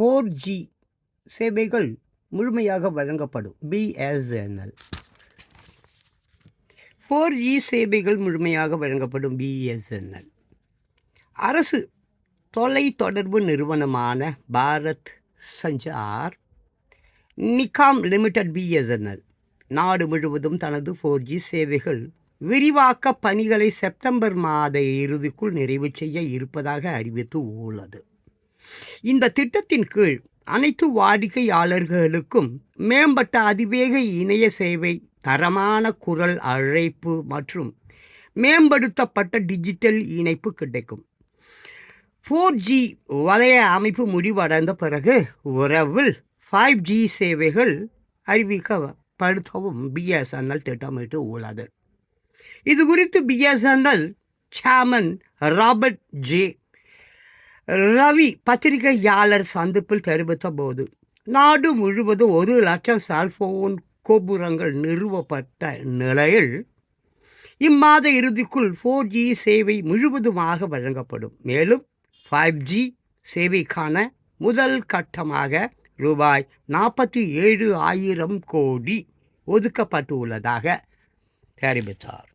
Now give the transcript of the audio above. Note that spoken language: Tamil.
ஃபோர் ஜி சேவைகள் முழுமையாக வழங்கப்படும். பிஎஸ்என்எல் ஃபோர் ஜி சேவைகள் முழுமையாக வழங்கப்படும் பிஎஸ்என்எல் அரசு தொலை தொடர்பு நிறுவனமான பாரத் சஞ்சார் நிகாம் லிமிடெட் பிஎஸ்என்எல் நாடு முழுவதும் தனது ஃபோர் ஜி சேவைகள் விரிவாக்க பணிகளை செப்டம்பர் மாத இறுதிக்குள் நிறைவு செய்ய இருப்பதாக அறிவித்து உள்ளது. இந்த திட்டத்தின் கீழ் அனைத்து வாடிக்கையாளர்களுக்கும் மேம்பட்ட அதிவேக இணைய சேவை தரமான குரல் அழைப்பு மற்றும் மேம்படுத்தப்பட்ட டிஜிட்டல் இணைப்பு கிடைக்கும். ஃபோர் ஜி வலைய அமைப்பு முடிவடைந்த பிறகு உறவில் ஃபைவ் ஜி சேவைகள் அறிவிக்கப்படுத்தவும் பிஎஸ்என்எல் திட்டமிட்டு உள்ளது. இது குறித்து BSNL chairman Robert J Ravi பத்திரிகையாளர் சந்திப்பில் தெரிவித்த போது நாடு முழுவதும் ஒரு லட்சம் செல்போன் கோபுரங்கள் நிறுவப்பட்ட நிலையில் இம்மாத இறுதிக்குள் ஃபோர் ஜி சேவை முழுவதுமாக வழங்கப்படும். மேலும் ஃபைவ் ஜி சேவைக்கான முதல் கட்டமாக ரூபாய் நாற்பத்தி ஏழு ஆயிரம் கோடி ஒதுக்கப்பட்டுள்ளதாக தெரிவித்தார்.